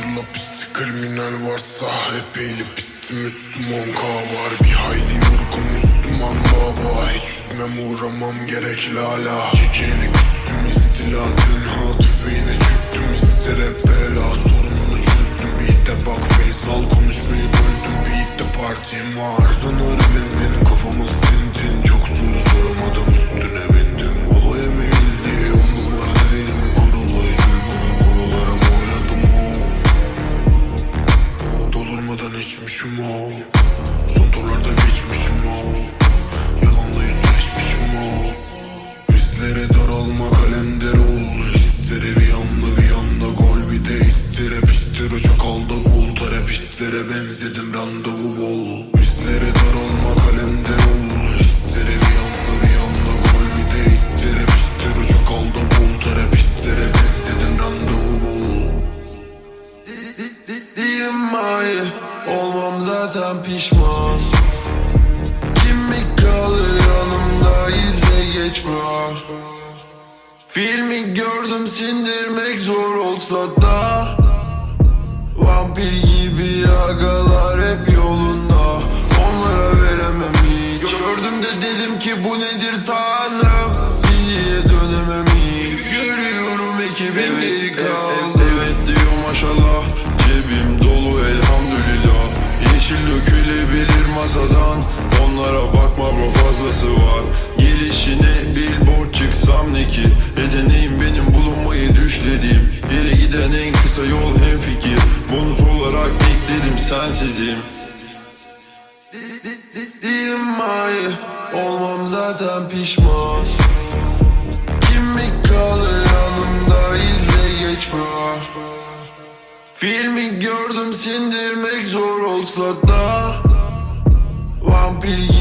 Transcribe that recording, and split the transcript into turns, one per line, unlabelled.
Hazırla pisti kriminal varsa Hep eğilip pisti Müslüman var Bir hayli yorgun Müslüman baba. Hiç yüzmem uğramam gerek lala. Kekelik üstüm istila Tünha tüfeğine çöktüm ister hep bela. Sorununu çözdüm beat'e bak Faysal konuşmayı böldüm beat'te partim var. Kazanır evin kafamız tintin Çok Çakalda ol Terapistlere benzedim randevu bol. Bizlere daralma kalender ol. Hisleri bir anda bir anda gol bir de istere Pistere çakalda bol Terapistlere benzedim randevu bol.
Diyeyim hayır Olmam zaten pişman. Kimlik kalır yanımda? İzle geçmiyor Filmi gördüm sindirmek zor olsa da Vampir gibi agalar hep yolunda. Onlara veremem hiç. Gördüm de dedim ki bu nedir tanrım? Diye dönemem hiç. Görüyorum ekibim geri kaldı Evet diyor maşallah Cebim dolu elhamdülillah. Yeşil dökülebilir masadan Onlara bakma bro fazlası var. Gelişine billboard çıksam ne ki sensizim. Diyeyim hayır Olmam zaten pişman. Kimlik kalır yanımda? İzle geçmiyor Filmi gördüm sindirmek zor olsa da. Vampir